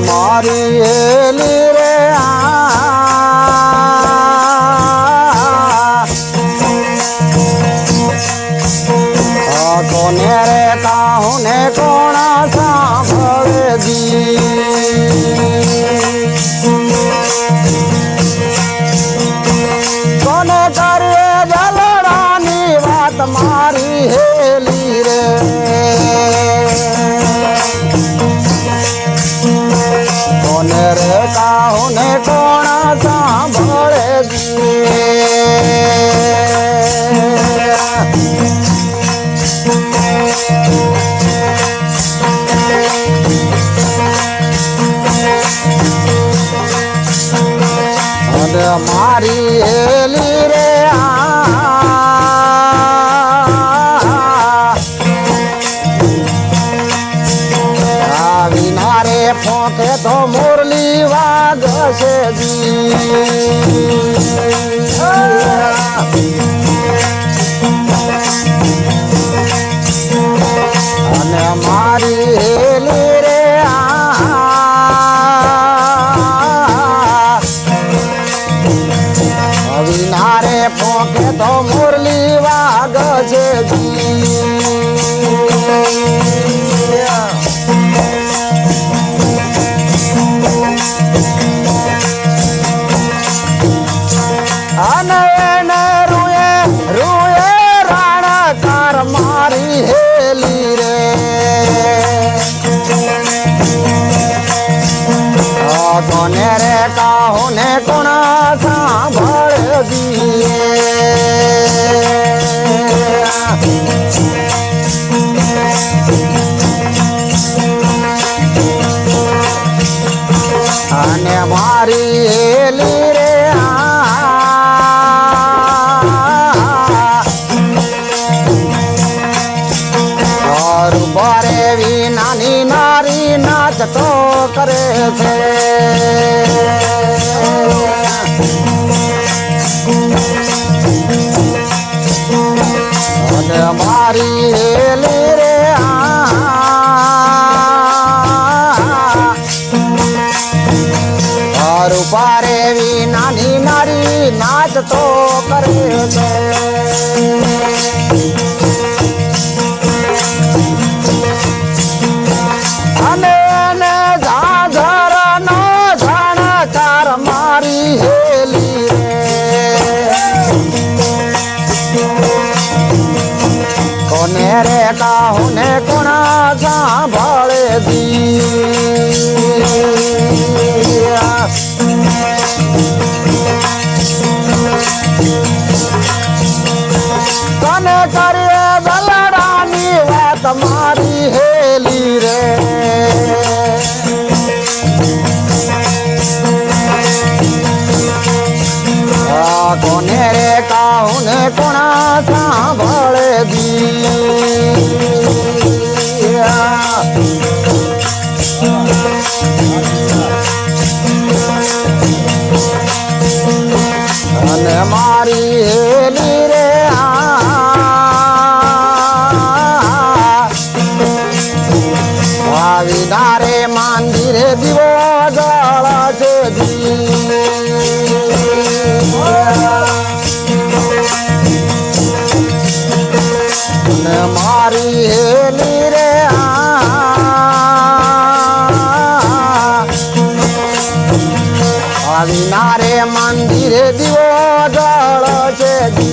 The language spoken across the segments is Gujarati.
મારી એલી રે કોને રે કાહુને કોણા સાંભળજી કોને કરે જલડાની વાત મારી હેલી मारी हेली એવી નાની નારી નાચતો કરે છે. મારી હેલી રે આ. રૂપારે રે કાહુને કોણા સાંભળે દી বাড়ি হেলি রে মন্দিরে দিব জল চেজি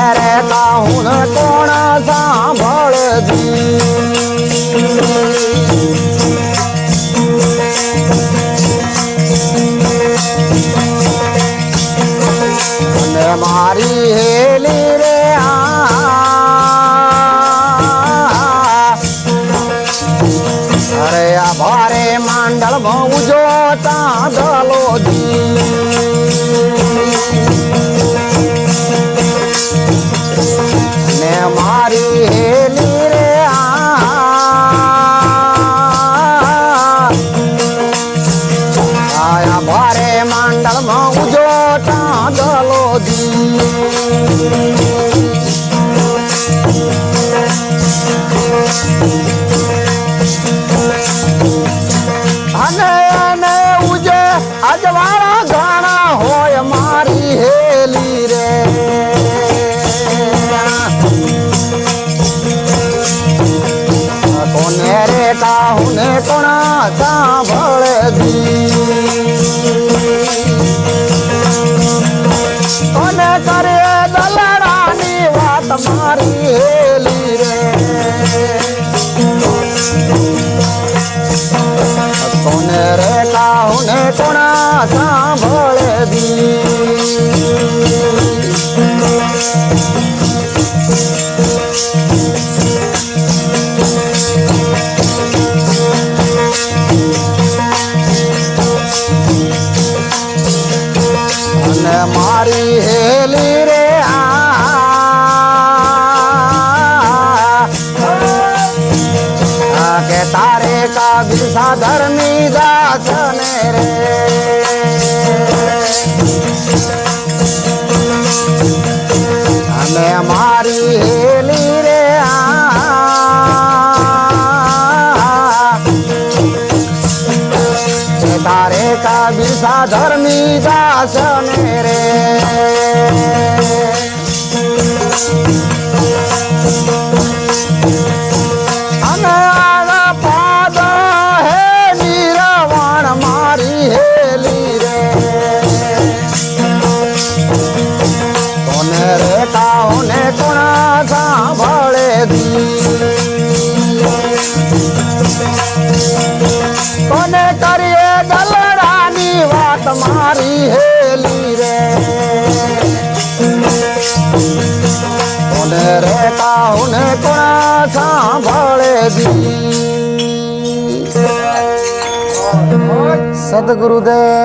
અને મારી હેલી રે ઉજો ચાંદલો દી મારી હેલી રે દાસને રે Sadhguru Dev.